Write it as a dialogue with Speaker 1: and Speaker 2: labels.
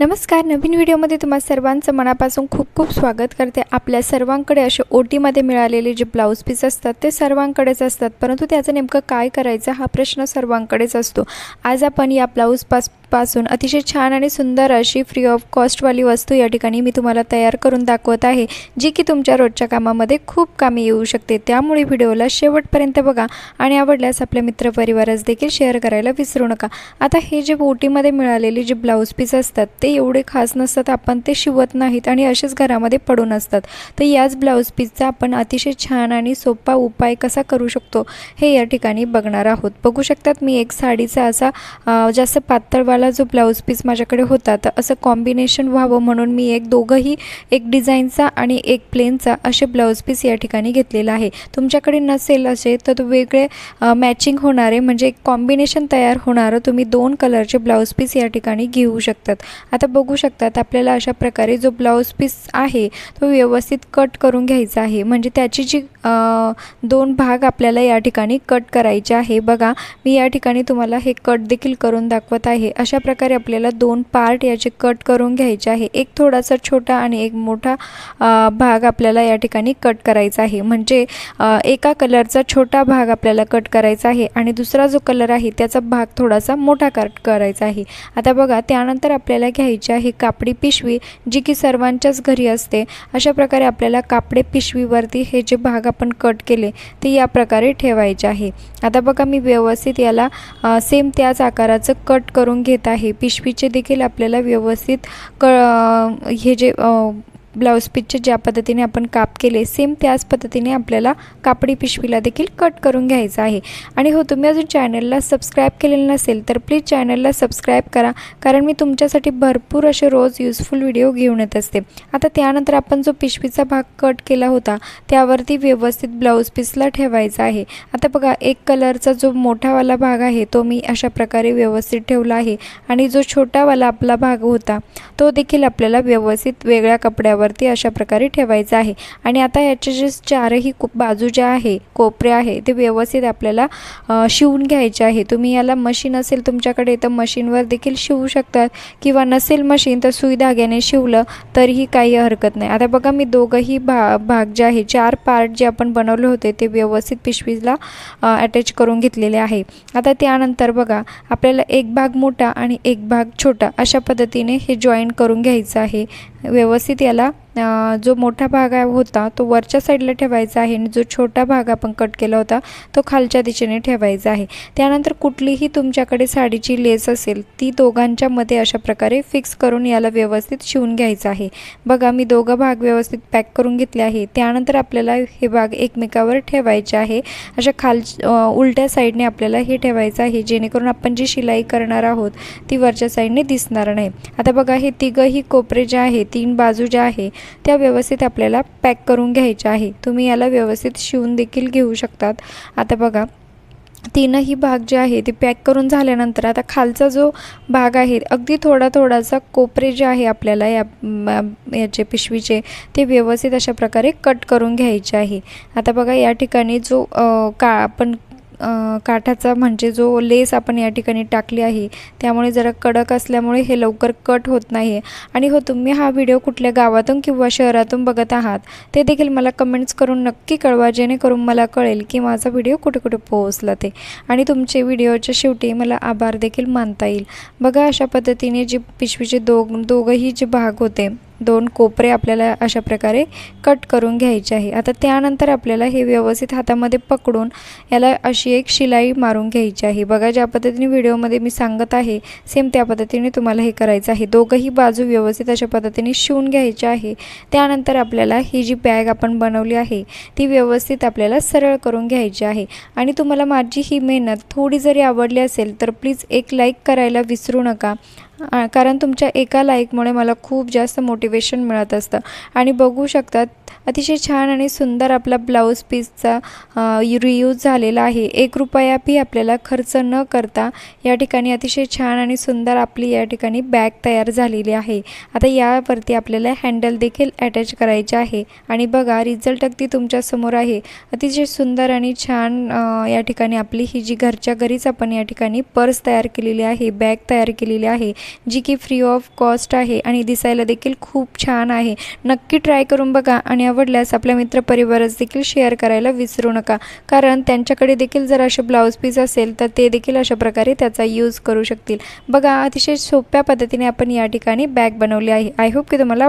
Speaker 1: नमस्कार नवीन व्हिडिओमध्ये तुम्हा सर्वांचं मनापासून खूप खूप स्वागत करते. आपल्या सर्वांकडे असे ओटीमध्ये मिळालेले जे ब्लाऊज पीस असतात ते सर्वांकडेच असतात. परंतु त्याचं नेमकं काय करायचं हा प्रश्न सर्वांकडेच असतो. आज आपण या ब्लाऊज पासपासून अतिशय छान आणि सुंदर अशी फ्री ऑफ कॉस्टवाली वस्तू या ठिकाणी मी तुम्हाला तयार करून दाखवत आहे जी की तुमच्या रोजच्या कामामध्ये खूप कामी येऊ शकते. त्यामुळे व्हिडिओला शेवटपर्यंत बघा आणि आवडल्यास आपल्या मित्रपरिवारास देखील शेअर करायला विसरू नका. आता हे जे ओटीमध्ये मिळालेले जे ब्लाऊज पीस असतात ते ते एवढे खास नसतात आपण ते शिवत नाहीत आणि असेच घरामध्ये पडून असतात. तर याच ब्लाऊज पीसचा आपण अतिशय छान आणि सोपा उपाय कसा करू शकतो हे या ठिकाणी बघणार आहोत. बघू शकतात मी एक साडीचा असा जास्त पातळवाला जो ब्लाऊज पीस माझ्याकडे होता तर असं कॉम्बिनेशन व्हावं म्हणून मी एक दोघंही एक डिझाईनचा आणि एक प्लेनचा असे ब्लाऊज पीस या ठिकाणी घेतलेला आहे. तुमच्याकडे नसेल असे तर तो वेगळे मॅचिंग होणारे म्हणजे एक कॉम्बिनेशन तयार होणारं तुम्ही दोन कलरचे ब्लाऊज पीस या ठिकाणी घेऊ शकतात. आता बघू शकतात आपल्याला अशा प्रकारे जो ब्लाऊज पीस आहे तो व्यवस्थित कट करून घ्यायचा आहे. म्हणजे त्याची जी दोन भाग आपल्याला या ठिकाणी कट करायचे आहे. बघा मी या ठिकाणी तुम्हाला हे कट देखील करून दाखवत आहे. अशा प्रकारे आपल्याला दोन पार्ट याचे कट करून घ्यायचे आहे. एक थोडासा छोटा आणि एक मोठा भाग आपल्याला या ठिकाणी कट करायचा आहे. म्हणजे एका कलरचा छोटा भाग आपल्याला कट करायचा आहे आणि दुसरा जो कलर आहे त्याचा भाग थोडासा मोठा कट करायचा आहे. आता बघा त्यानंतर आपल्याला घ्यायच्या आहे कापडी पिशवी जी की सर्वांच्याच घरी असते. अशा प्रकारे आपल्याला कापडे पिशवीवरती हे जे भाग आपण कट केले ते या प्रकारे ठेवायचे आहे. आता बघा मी व्यवस्थित याला सेम त्याच आकाराचं कट करून घेत आहे. पिशवीचे देखील आपल्याला व्यवस्थित क हे जे ब्लाऊज पीसचे ज्या पद्धतीने आपण काप केले सेम त्याच पद्धतीने आपल्याला कापडी पिशवीला देखील कट करून घ्यायचं आहे. आणि हो तुम्ही अजून चॅनलला सबस्क्राईब केलेलं नसेल तर प्लीज चॅनलला सबस्क्राईब करा कारण मी तुमच्यासाठी भरपूर असे रोज युजफुल व्हिडिओ घेऊन येत असते. आता त्यानंतर आपण जो पिशवीचा भाग कट केला होता त्यावरती व्यवस्थित ब्लाऊज पीसला ठेवायचा आहे. आता बघा एक कलरचा जो मोठावाला भाग आहे तो मी अशा प्रकारे व्यवस्थित ठेवला आहे. आणि जो छोटावाला आपला भाग होता तो देखील आपल्याला व्यवस्थित वेगळ्या कपड्यावर वरती अशा प्रकारे ठेवायचं आहे. आणि आता याचे जे चारही बाजू ज्या आहे कोपरे आहे ते व्यवस्थित आपल्याला शिवून घ्यायचे आहे. तुम्ही याला मशीन असेल तुमच्याकडे तर मशीनवर देखील शिवू शकतात. किंवा नसेल मशीन तर सुई धाग्याने शिवलं तरीही काही हरकत नाही. आता बघा मी दोघंही भा भाग जे आहे चार पार्ट जे आपण बनवले होते ते व्यवस्थित पिशवीला अटॅच करून घेतलेले आहे. आता त्यानंतर बघा आपल्याला एक भाग मोठा आणि एक भाग छोटा अशा पद्धतीने हे जॉईन करून घ्यायचं आहे. व्यवस्थित याला जो मोठा भाग होता तो वरच्या साईडला ठेवायचा आहे आणि जो छोटा भाग आपण कट केला होता तो खालच्या दिशेने ठेवायचा आहे. त्यानंतर कुठलीही तुमच्याकडे साडीची लेस असेल ती दोघांच्या मध्ये अशा प्रकारे फिक्स करून याला व्यवस्थित शिवून घ्यायचं आहे. बघा मी दोघं भाग व्यवस्थित पॅक करून घेतले आहे. त्यानंतर आपल्याला हे भाग एकमेकावर ठेवायचे आहे. अशा खाल उलट्या साईडने आपल्याला हे ठेवायचं आहे जेणेकरून आपण जी शिलाई करणार आहोत ती वरच्या साईडने दिसणार नाही. आता बघा हे तिघंही कोपरे जे आहे तीन बाजू ज्या आहे त्या व्यवस्थित आपल्याला पॅक करून घ्यायच्या आहे. तुम्ही याला व्यवस्थित शिवून देखील घेऊ शकतात. आता बघा तीनही भाग जे आहे ते पॅक करून झाल्यानंतर आता खालचा जो भाग आहे अगदी थोडा थोडासा कोपरे जे आहे आपल्याला या याचे पिशवीचे ते व्यवस्थित अशा प्रकारे कट करून घ्यायचे आहे. आता बघा या ठिकाणी जो का आपण काठाचा म्हणजे जो लेस आपण या ठिकाणी टाकली आहे त्यामुळे जरा कडक असल्यामुळे हे लवकर कट होत नाही आणि हो तुम्ही हा व्हिडिओ कुठल्या गावातून किंवा शहरातून बघत आहात ते देखील मला कमेंट्स करून नक्की कळवा जेणेकरून मला कळेल की माझा व्हिडिओ कुठे कुठे पोहोचला ते. आणि तुमचे व्हिडिओच्या शेवटी मला आभार देखील मानता येईल. बघा अशा पद्धतीने जी पिशवीचे दोघ दोघंही जे भाग होते दोन कोपरे आपल्याला अशा प्रकारे कट करून घ्यायचे आहे. आता त्यानंतर आपल्याला हे व्यवस्थित हातामध्ये पकडून याला अशी एक शिलाई मारून घ्यायची आहे. बघा ज्या पद्धतीने व्हिडिओमध्ये मी सांगत आहे सेम त्या पद्धतीने तुम्हाला हे करायचं आहे. दोघंही बाजू व्यवस्थित अशा पद्धतीने शिवून घ्यायचे आहे. त्यानंतर आपल्याला ही जी बॅग आपण बनवली आहे ती व्यवस्थित आपल्याला सरळ करून घ्यायची आहे. आणि तुम्हाला माझी ही मेहनत थोडी जरी आवडली असेल तर प्लीज एक लाईक करायला विसरू नका. कारण तुमच्या एका लाईकमुळे मला खूप जास्त मोटिवेशन मिळत असतं. आणि बघू शकतात अतिशय छान आणि सुंदर आपला ब्लाऊज पीसचा रियूज झालेला आहे. एक रुपयापी आपल्याला खर्च न करता या ठिकाणी अतिशय छान आणि सुंदर आपली या ठिकाणी बॅग तयार झालेली आहे. आता यावरती आपल्याला हँडल देखील अटॅच करायचे आहे. आणि बघा रिझल्ट अगदी तुमच्यासमोर आहे. अतिशय सुंदर आणि छान या ठिकाणी आपली ही जी घरच्या घरीच आपण या ठिकाणी पर्स तयार केलेली आहे बॅग तयार केलेली आहे जी की फ्री ऑफ कॉस्ट आहे आणि दिसायला देखील खूप छान आहे. नक्की ट्राय करून बघा आणि आवडल्यास आपल्या मित्रपरिवारास देखील शेअर करायला विसरू नका. कारण त्यांच्याकडे देखील जर असे ब्लाऊज पीस असेल तर ते देखील अशा प्रकारे त्याचा यूज करू शकतील. बघा अतिशय सोप्या पद्धतीने आपण या ठिकाणी बॅग बनवली आहे. आय होप की तुम्हाला